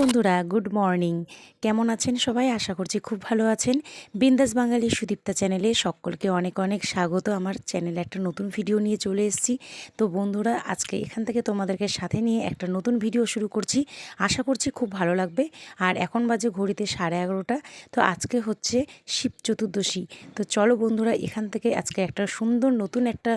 বন্ধুরা, good morning. কেমন আছেন সবাই? আশা করছি খুব ভালো আছেন। বিন্দাস বাঙালি সুদীপ্তা চ্যানেলে সকলকে অনেক অনেক স্বাগত। আমার চ্যানেলে একটা নতুন ভিডিও নিয়ে চলে এসেছি। তো বন্ধুরা, আজকে এখান থেকে তোমাদেরকে সাথে নিয়ে একটা নতুন ভিডিও শুরু করছি। আশা করছি খুব ভালো লাগবে। আর এখন বাজে ঘড়িতে সাড়ে এগারোটা। তো আজকে হচ্ছে শিব চতুর্দশী। তো চলো বন্ধুরা, এখান থেকে আজকে একটা সুন্দর নতুন একটা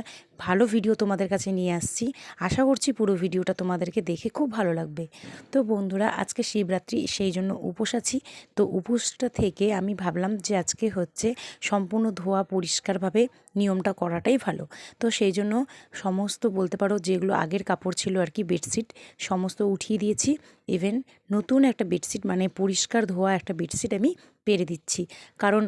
ভালো ভিডিও তোমাদের কাছে নিয়ে আসছি। আশা করছি পুরো ভিডিওটা তোমাদেরকে দেখে খুব ভালো লাগবে। তো বন্ধুরা, আজকে শিবরাত্রি, সেই জন্য উপোস আছি। তো উপোসটা থেকে আমি ভাবলাম যে আজকে হচ্ছে সম্পূর্ণ ধোয়া পরিষ্কারভাবে নিয়মটা করাটাই ভালো। তো সেই জন্য সমস্ত বলতে পারো যেগুলো আগের কাপড় ছিল আর কি বেডশিট, সমস্ত উঠিয়ে দিয়েছি। ইভেন নতুন একটা বেডশিট মানে পরিষ্কার ধোয়া একটা বেডশিট আমি পেরে দিচ্ছি। কারণ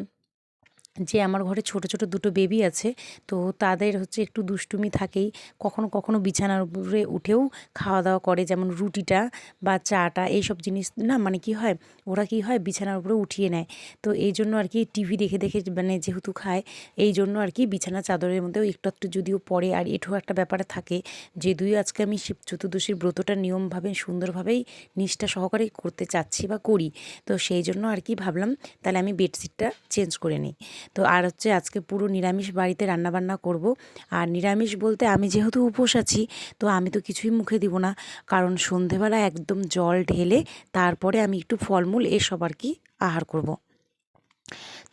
যে আমার ঘরে ছোট ছোট দুটো বেবি আছে, তো তাদের হচ্ছে একটু দুষ্টুমি থাকেই। কখনো কখনো বিছানার উপরে উঠেও খাওয়া দাওয়া করে, যেমন রুটিটা বা চাটা, এইসব জিনিস না মানে কি হয়, ওরা কি হয় বিছানার উপরে উঠিয়ে নেয়। তো এই জন্য আর কি টিভি দেখে দেখে মানে যেহেতু খায়, এই জন্য আর কি বিছানা চাদরের মধ্যেও একটু একটু যদিও পড়ে। আর এটাও একটা ব্যাপারে থাকে যে, দুই আজকে আমি শিব চতুর্দশীর ব্রতটা নিয়মভাবে, সুন্দরভাবেই নিষ্ঠা সহকারে করতে চাচ্ছি বা করি। তো সেই জন্য আর কি ভাবলাম, তাহলে আমি বেডশিটটা চেঞ্জ করে নিই। তো আর হচ্ছে আজকে পুরো নিরামিষ বাড়িতে রান্নাবান্না করব আর নিরামিষ বলতে আমি যেহেতু উপোস আছি, তো আমি তো কিছুই মুখে দিব না কারণ সন্ধেবেলা একদম জল ঢেলে তারপরে আমি একটু ফলমূল এসব আর কি আহার করব।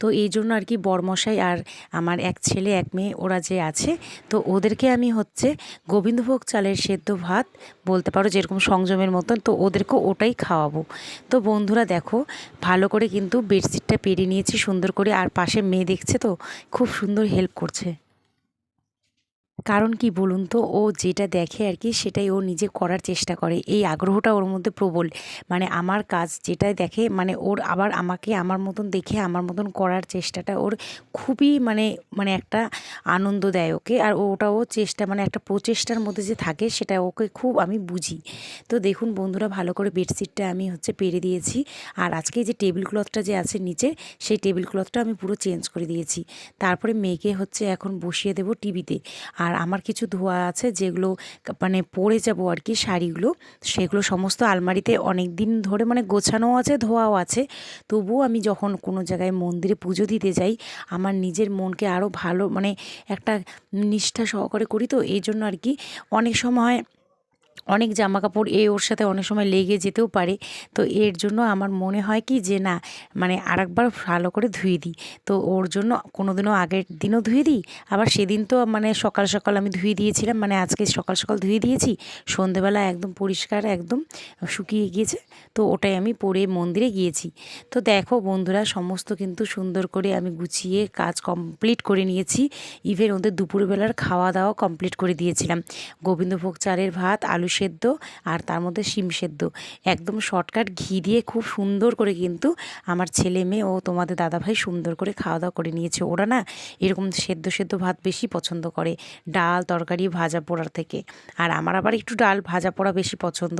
তো এই জন্য আর কি বরমশাই আর আমার এক ছেলে, এক মেয়ে ওরা যে আছে, তো ওদেরকে আমি হচ্ছে গোবিন্দভোগ চালের সেদ্ধ ভাত বলতে পারো যেরকম সংযমের মতন, তো ওদেরকে ওটাই খাওয়াবো। তো বন্ধুরা দেখো, ভালো করে কিন্তু বেডশিটটা পেরিয়ে নিয়েছি সুন্দর করে, আর পাশে মেয়ে দেখছে তো, খুব সুন্দর হেল্প করছে। কারণ কি বলুন তো? ও যেটা দেখে আর কি সেটাই ও নিজে করার চেষ্টা করে। এই আগ্রহটা ওর মধ্যে প্রবল। মানে আমার কাজ যেটাই দেখে মানে ওর আবার আমাকে আমার মতন দেখে, আমার মতন করার চেষ্টাটা ওর খুবই মানে মানে একটা আনন্দ দেয় ওকে আর ওটাও চেষ্টা মানে একটা প্রচেষ্টার মধ্যে যে থাকে সেটা ওকে খুব আমি বুঝি। তো দেখুন বন্ধুরা, ভালো করে বেডশিটটা আমি হচ্ছে পেরে দিয়েছি। আর আজকে যে টেবিল ক্লথটা যে আছে নিচে, সেই টেবিল ক্লথটা আমি পুরো চেঞ্জ করে দিয়েছি। তারপরে মেয়েকে হচ্ছে এখন বসিয়ে দেবো টিভিতে। আর আমার কিছু ধোয়া আছে যেগুলো মানে পরে যাব আর কি শাড়িগুলো। সেগুলো সমস্ত আলমারিতে অনেক দিন ধরে মানে গোছানো আছে, ধোয়াও আছে। তবুও আমি যখন কোনো জায়গায় মন্দিরে পুজো দিতে যাই, আমার নিজের মনকে আরও ভালো মানে একটা নিষ্ঠা সহকারে করি তো, এই জন্য আর কি অনেক সময় অনেক জামা কাপড় এ ওর সাথে অনেক সময় লেগে যেতেও পারে। তো এর জন্য আমার মনে হয় কি যে না মানে আরেকবার ভালো করে ধুয়ে দিই। তো ওর জন্য কোনো দিনও আগের দিনও ধুয়ে দিই, আবার সেদিন তো মানে সকাল সকাল আমি ধুয়ে দিয়েছিলাম মানে আজকে সকাল সকাল ধুয়ে দিয়েছি। সন্ধেবেলা একদম পরিষ্কার, একদম শুকিয়ে গিয়েছে, তো ওটাই আমি পরে মন্দিরে গিয়েছি। তো দেখো বন্ধুরা, সমস্ত কিন্তু সুন্দর করে আমি গুছিয়ে কাজ কমপ্লিট করে নিয়েছি। ইভেন ওদের দুপুরবেলার খাওয়া দাওয়া কমপ্লিট করে দিয়েছিলাম। গোবিন্দভোগ চালের ভাত, আলু সেদ্ধ আর তার মধ্যে শিম সেদ্ধ। একদম শর্টকাট ঘি দিয়ে খুব সুন্দর করে কিন্তু আমার ছেলে মেয়ে ও তোমাদের দাদাভাই সুন্দর করে খাওয়া দাওয়া করে নিয়েছে। ওরা না এরকম সেদ্ধ সেদ্ধ ভাত বেশি পছন্দ করে ডাল, তরকারি, ভাজা পোড়ার থেকে। আর আমার আবার একটু ডাল, ভাজা পোড়া বেশি পছন্দ।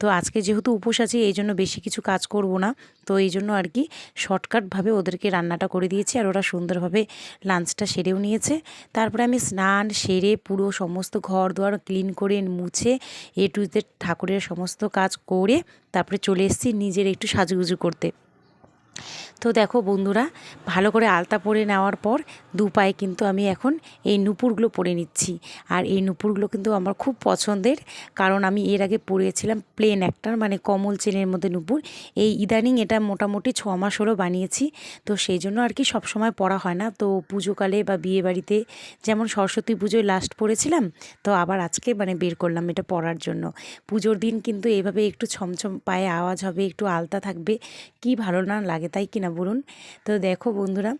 তো আজকে যেহেতু উপোস আছে, এই জন্য বেশি কিছু কাজ করব না। তো এই জন্য আর কি শর্টকাটভাবে ওদেরকে রান্নাটা করে দিয়েছি আর ওরা সুন্দরভাবে লাঞ্চটা সেরেও নিয়েছে। তারপরে আমি স্নান, সেরে পুরো সমস্ত ঘর দোয়ার ক্লিন করে মুছে এ টু জেড ঠাকুরের সমস্ত কাজ করে তারপরে চলে এসেছি নিজের একটু সাজুগুজু করতে। তো দেখো বন্ধুরা, ভালো করে আলতা পরে নেওয়ার পর দু পায়ে কিন্তু আমি এখন এই নুপুরগুলো পরে নিচ্ছি। আর এই নুপুরগুলো কিন্তু আমার খুব পছন্দের, কারণ আমি এর আগে পরেছিলাম প্লেন একটার মানে কমল চেনের মধ্যে নুপুর। এই ইদানিং এটা মোটামুটি ছ মাস হলো বানিয়েছি, তো সেই জন্য আর কি সবসময় পরা হয় না। তো পুজোকালে বা বিয়ে বাড়িতে যেমন সরস্বতী পুজোয় লাস্ট পরেছিলাম, তো আবার আজকে মানে বের করলাম এটা পরার জন্য। পুজোর দিন কিন্তু এভাবে একটু ছমছম পায়ে আওয়াজ হবে, একটু আলতা থাকবে, কি ভালো না লাগে তাই কিনা বলুন। তো দেখো বন্ধুরা,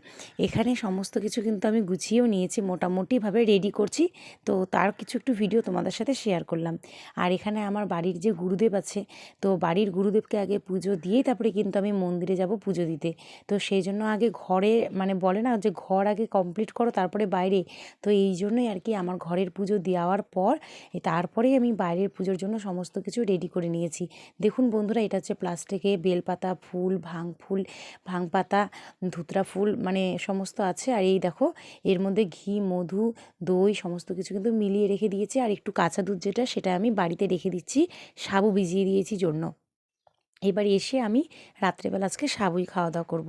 এখানে সমস্ত কিছু কিন্তু আমি গুছিয়েও নিয়েছি, মোটামুটিভাবে রেডি করছি। তো তার কিছু একটু ভিডিও তোমাদের সাথে শেয়ার করলাম। আর এখানে আমার বাড়ির যে গুরুদেব আছে, তো বাড়ির গুরুদেবকে আগে পুজো দিয়েই তারপরে কিন্তু আমি মন্দিরে যাব পুজো দিতে। তো সেই জন্য আগে ঘরে মানে বলে না যে ঘর আগে কমপ্লিট করো, তারপরে বাইরে। তো এই জন্যই আর কি আমার ঘরের পুজো দেওয়ার পর তারপরেই আমি বাইরের পুজোর জন্য সমস্ত কিছু রেডি করে নিয়েছি। দেখুন বন্ধুরা, এটা হচ্ছে প্লাস্টিকে বেলপাতা, ফুল ভাং ফুল ভাং পাতা, ধুতরা ফুল মানে সমস্ত আছে। আর এই দেখো, এর মধ্যে ঘি, মধু, দই, সমস্ত কিছু কিন্তু মিলিয়ে রেখে দিয়েছি। আর একটু কাঁচা দুধ যেটা, সেটা আমি বাড়িতে রেখে দিচ্ছি। সাবু ভিজিয়ে দিয়েছি জন্য। এবার এসে আমি রাত্রেবেলা আজকে সাবুই খাওয়া দাওয়া করব।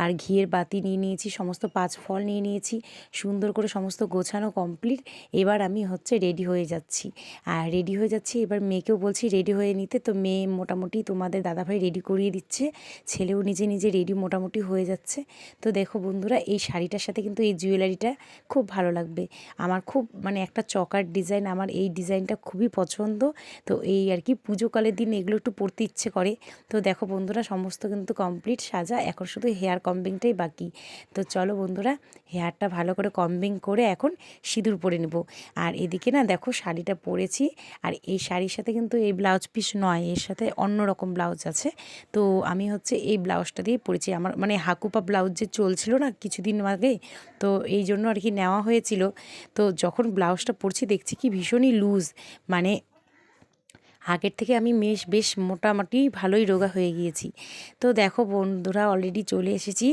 আর ঘিয়ের বাতি নিয়ে নিয়েছি, সমস্ত পাঁচ ফল নিয়ে নিয়েছি, সুন্দর করে সমস্ত গোছানো কমপ্লিট এবার আমি হচ্ছে রেডি হয়ে যাচ্ছি। আর রেডি হয়ে যাচ্ছি, এবার মেয়েকেও বলছি রেডি হয়ে নিতে। তো মেয়ে মোটামুটি তোমাদের দাদাভাই রেডি করিয়ে দিচ্ছে। ছেলেও নিজে নিজে রেডি মোটামুটি হয়ে যাচ্ছে। তো দেখো বন্ধুরা, এই শাড়িটার সাথে কিন্তু এই জুয়েলারিটা খুব ভালো লাগবে। আমার খুব মানে একটা চকার ডিজাইন আমার এই ডিজাইনটা খুবই পছন্দ। তো এই আর কি পুজোকালের দিন এগুলো একটু পরতে ইচ্ছে করে। তো দেখো বন্ধুরা, সমস্ত কিন্তু কমপ্লিট সাজা। এখন শুধু হেয়ার কম্বিংটাই বাকি। তো চলো বন্ধুরা হেয়ারটা ভালো করে কম্বিং করে এখন সিঁদুর পরে নেব। আর এদিকে না দেখো, শাড়িটা পরেছি। আর এই শাড়ির সাথে কিন্তু এই ব্লাউজ পিস নয়, এর সাথে অন্য রকম ব্লাউজ আছে। তো আমি হচ্ছে এই ব্লাউজটা দিয়ে পরেছি। আমার মানে হাকুপা ব্লাউজ যে চলছিল না কিছুদিন আগে, তো এই জন্য আর কি নেওয়া হয়েছিল। তো যখন ব্লাউজটা পরছি, দেখছি কি ভীষণই লুজ মানে আগের থেকে আমি বেশ বেশ মোটামুটি ভালোই রোগা হয়ে গিয়েছি। তো দেখো বন্ধুরা অলরেডি চলে এসেছি।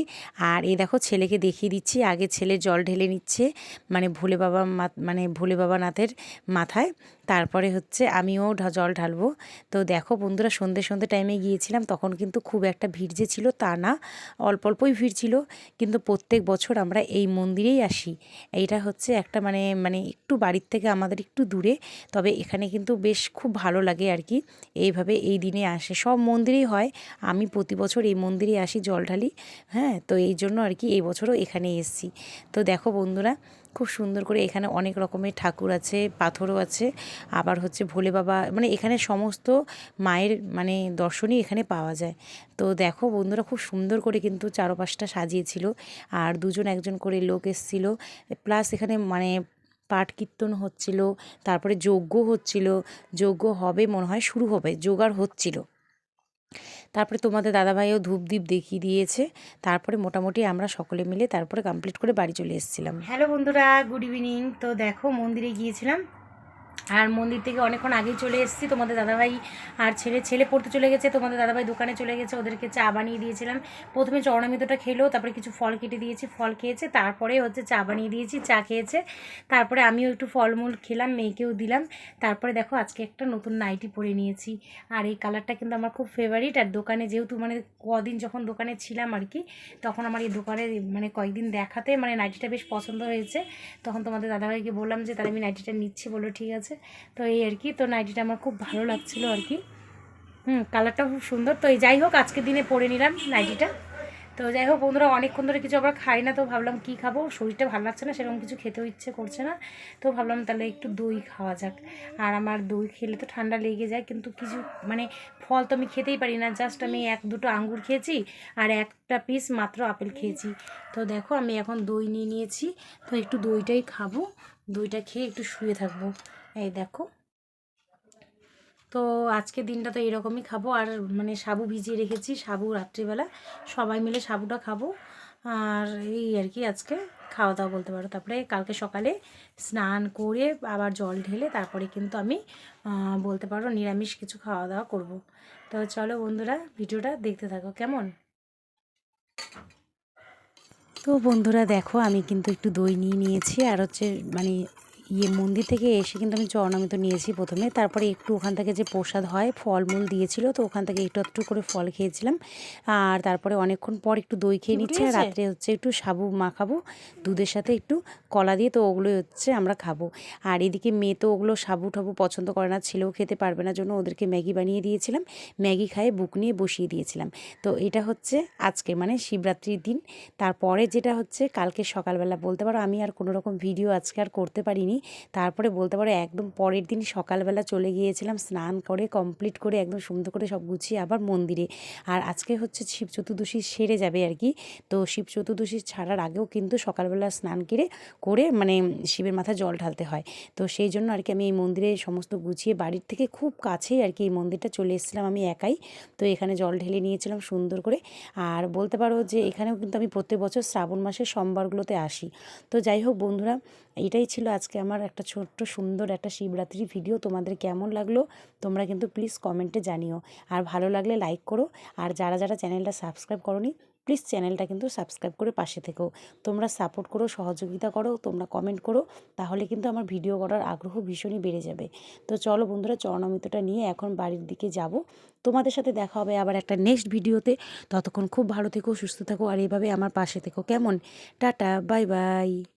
আর এ দেখো ছেলেকে দেখিয়ে দিচ্ছি। আগে ছেলে জল ঢেলে নিচ্ছে মানে ভোলে বাবা মানে ভোলে বাবা নাথের মাথায়। তারপরে হচ্ছে আমিও জল ঢালবো। তো দেখো বন্ধুরা, সন্ধে সন্ধে টাইমে গিয়েছিলাম, তখন কিন্তু খুব একটা ভিড় যে ছিল তা না, অল্প অল্পই ভিড় ছিল। কিন্তু প্রত্যেক বছর আমরা এই মন্দিরেই আসি। এইটা হচ্ছে একটা মানে মানে একটু বাড়ির থেকে আমাদের একটু দূরে, তবে এখানে কিন্তু বেশ খুব ভালো লাগে আর কি। এইভাবে এই দিনে আসে। সব মন্দিরেই হয়। আমি প্রতি বছর এই মন্দিরে আসি, জল ঢালি। হ্যাঁ তো এই জন্য আর কি এই বছরও এখানে এসছি। তো দেখো বন্ধুরা খুব সুন্দর করে এখানে অনেক রকমের ঠাকুর আছে, পাথরও আছে। আবার হচ্ছে ভোলে বাবা মানে এখানে সমস্ত মায়ের মানে দর্শনই এখানে পাওয়া যায়। তো দেখো বন্ধুরা খুব সুন্দর করে কিন্তু চারপাশটা সাজিয়েছিল আর দুজন একজন করে লোক এসেছিল। প্লাস এখানে মানে পাঠ কীর্তন হচ্ছিল, তারপরে যজ্ঞ হচ্ছিল। যজ্ঞ হবে মনে হয়, শুরু হবে যোগার হচ্ছিল। তারপরে তোমাদের দাদাভাইও ধূপ দ্বীপ দেখিয়ে দিয়েছে। তারপরে মোটামুটি আমরা সকলে মিলে তারপরে কমপ্লিট করে বাড়ি চলে এসেছিলাম। হ্যালো বন্ধুরা গুড ইভিনিং তো দেখো, মন্দিরে গিয়েছিলাম। আর মন্দির থেকে অনেকক্ষণ আগেই চলে এসেছি। তোমাদের দাদাভাই আর ছেলে ছেলে পড়তে চলে গেছে। তোমাদের দাদাভাই দোকানে চলে গেছে। ওদেরকে চা বানিয়ে দিয়েছিলাম। প্রথমে চরণামিতটা খেলো, তারপরে কিছু ফল কেটে দিয়েছি, ফল খেয়েছে, তারপরে হচ্ছে চা বানিয়ে দিয়েছি, চা খেয়েছে। তারপরে আমিও একটু ফলমূল খেলাম, মেয়েকেও দিলাম। তারপরে দেখো আজকে একটা নতুন নাইটি পরে নিয়েছি। আর এই কালারটা কিন্তু আমার খুব ফেভারিট আর দোকানে যেহেতু মানে কদিন যখন দোকানে ছিলাম আর কি, তখন আমার এই দোকানে মানে কয়েকদিন দেখাতে মানে নাইটিটা বেশ পছন্দ হয়েছে। তখন তোমাদের দাদাভাইকে বললাম যে, তাহলে আমি নাইটিটা নিচ্ছি। বলো ঠিক আছে। তো এই আর কি, তো নাইটিটা আমার খুব ভালো লাগছিল আর কি। হুম কালারটা খুব সুন্দর। তো এই যাই হোক, আজকের দিনে পরে নিলাম নাইটিটা তো যাই হোক, বন্ধুরা, অনেকক্ষণ ধরে কিছু আবার খাই না, তো ভাবলাম কি খাব? শরীরটা ভালো লাগছে না, সেরকম কিছু খেতেও ইচ্ছে করছে না। তো ভাবলাম তাহলে একটু দই খাওয়া যাক। আর আমার দই খেলে তো ঠান্ডা লেগে যায়, কিন্তু কিছু মানে ফল তো আমি খেতেই পারি না। জাস্ট আমি এক, দুটো আঙ্গুর খেয়েছি আর একটা পিস মাত্র আপেল খেয়েছি। তো দেখো, আমি এখন দই নিয়ে নিয়েছি। তো একটু দইটাই খাব। দইটা খেয়ে একটু শুয়ে থাকব। এই দেখো। তো আজকে দিনটা তো এরকমই খাব। আর মানে সাবু ভিজিয়ে রেখেছি, সাবু রাত্রিবেলা। সবাই মিলে সাবুটা খাব। আর এই আর কি আজকে খাওয়া দাওয়া বলতে পারো। তারপরে কালকে সকালে স্নান করে আবার জল ঢেলে তারপরে কিন্তু আমি বলতে পারো নিরামিষ কিছু খাওয়া দাওয়া করব। তো চলো বন্ধুরা, ভিডিওটা দেখতে থাকো, কেমন? তো বন্ধুরা দেখো, আমি কিন্তু একটু দই নিয়ে নিয়েছি। আর হচ্ছে মানে ইয়ে মন্দির থেকে এসে কিন্তু আমি চরণামিত নিয়েছি প্রথমে। তারপরে একটু ওখান থেকে যে প্রসাদ হয় ফলমূল দিয়েছিল তো ওখান থেকে একটু একটু করে ফল খেয়েছিলাম। আর তারপরে অনেকক্ষণ পর একটু দই খেয়ে নিচ্ছি আর রাত্রে হচ্ছে একটু সাবু মাখাবো দুধের সাথে একটু কলা দিয়ে তো ওগুলোই হচ্ছে আমরা খাব। আর এদিকে মেয়ে তো ওগুলো সাবু ঠাবু পছন্দ করে না ছেলেও খেতে পারবে না জন্য ওদেরকে ম্যাগি বানিয়ে দিয়েছিলাম। ম্যাগি খায়ে বুক নিয়ে বসিয়ে দিয়েছিলাম। তো এটা হচ্ছে আজকে মানে শিবরাত্রির দিন। তারপরে যেটা হচ্ছে কালকে সকালবেলা বলতে পারো আমি আর কোনো রকম ভিডিও আজকে আর করতে পারিনি। তারপরে বলতে পারো একদম পরের দিন সকালবেলা চলে গিয়েছিলাম স্নান করে কমপ্লিট করে, একদম সুন্দর করে সব গুছিয়ে আবার মন্দিরে। আর আজকে হচ্ছে শিব চতুর্দশী সেরে যাবে আর কি। তো শিব চতুর্দশী ছাড়ার আগেও কিন্তু সকালবেলা স্নান করে করে মানে শিবের মাথায় জল ঢালতে হয়। তো সেই জন্য আর কি আমি এই মন্দিরে সমস্ত গুছিয়ে বাড়ির থেকে খুব কাছেই আর কি এই মন্দিরটা চলে এসেছিলাম আমি একাই। তো এখানে জল ঢেলে নিয়েছিলাম সুন্দর করে। আর বলতে পারো যে এখানেও কিন্তু আমি প্রত্যেক বছর শ্রাবণ মাসের সোমবারগুলোতে আসি। তো যাই হোক বন্ধুরা এটাই ছিল আজকে আমার একটা ছোট্ট সুন্দর একটা শিবরাত্রি ভিডিও তোমাদের কেমন লাগল তোমরা কিন্তু প্লিজ কমেন্টে জানিও। আর ভালো লাগলে লাইক করো। আর যারা যারা চ্যানেলটা সাবস্ক্রাইব করনি প্লিজ চ্যানেলটা কিন্তু সাবস্ক্রাইব করে পাশে থেকো। তোমরা সাপোর্ট করো, সহযোগিতা করো, তোমরা কমেন্ট করো, তাহলে কিন্তু আমার ভিডিও করার আগ্রহ ভীষণই বেড়ে যাবে। তো চলো বন্ধুরা, চরণামৃতটা নিয়ে এখন বাড়ির দিকে যাব। তোমাদের সাথে দেখা হবে আবার একটা নেক্সট ভিডিওতে ততক্ষণ খুব ভালো থেকো, সুস্থ থাকো, আর এইভাবে আমার পাশে থেকো। কেমন? Tata bye bye